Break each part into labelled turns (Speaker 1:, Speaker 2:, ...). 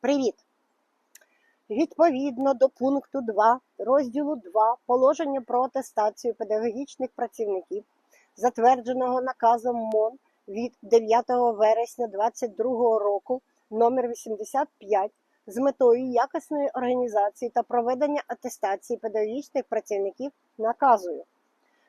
Speaker 1: Привіт! Відповідно до пункту 2 розділу 2 положення про атестацію педагогічних працівників, затвердженого наказом МОН від 9 вересня 2022 року номер 85 з метою якісної організації та проведення атестації педагогічних працівників наказую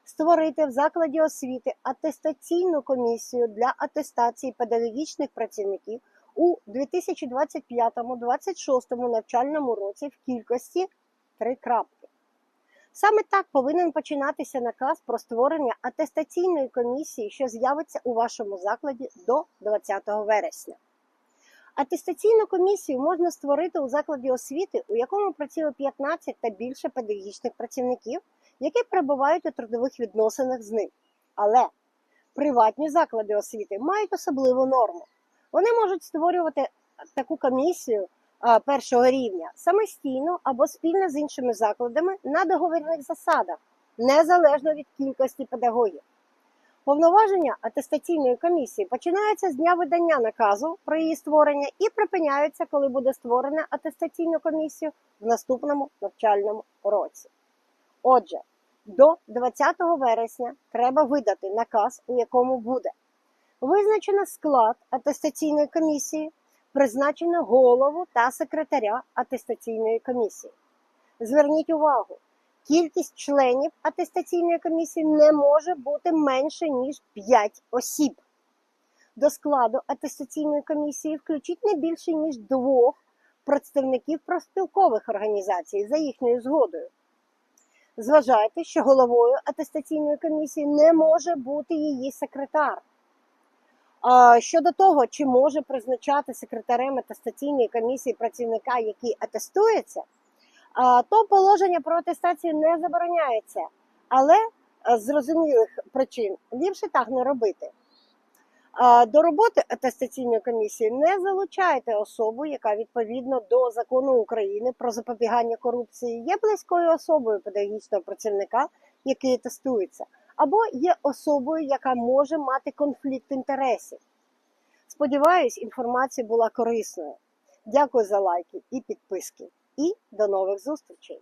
Speaker 1: створити в закладі освіти атестаційну комісію для атестації педагогічних працівників у 2025-2026 навчальному році в кількості три крапки. Саме так повинен починатися наказ про створення атестаційної комісії, що з'явиться у вашому закладі до 20 вересня. Атестаційну комісію можна створити у закладі освіти, у якому працює 15 та більше педагогічних працівників, які перебувають у трудових відносинах з ним. Але приватні заклади освіти мають особливу норму. Вони можуть створювати таку комісію першого рівня самостійно або спільно з іншими закладами на договірних засадах, незалежно від кількості педагогів. Повноваження атестаційної комісії починаються з дня видання наказу про її створення і припиняються, коли буде створена атестаційну комісію в наступному навчальному році. Отже, до 20 вересня треба видати наказ, у якому буде визначено склад атестаційної комісії, призначено голову та секретаря атестаційної комісії. Зверніть увагу, кількість членів атестаційної комісії не може бути менше, ніж 5 осіб. До складу атестаційної комісії включіть не більше, ніж двох представників профспілкових організацій за їхньою згодою. Зважайте, що головою атестаційної комісії не може бути її секретар. Щодо того, чи може призначати секретарем атестаційної комісії працівника, який атестується, то положення про атестацію не забороняється, але з зрозумілих причин ліпше так не робити. До роботи атестаційної комісії не залучайте особу, яка відповідно до закону України про запобігання корупції є близькою особою педагогічного працівника, який атестується, або є особою, яка може мати конфлікт інтересів. Сподіваюсь, інформація була корисною. Дякую за лайки і підписки. І до нових зустрічей!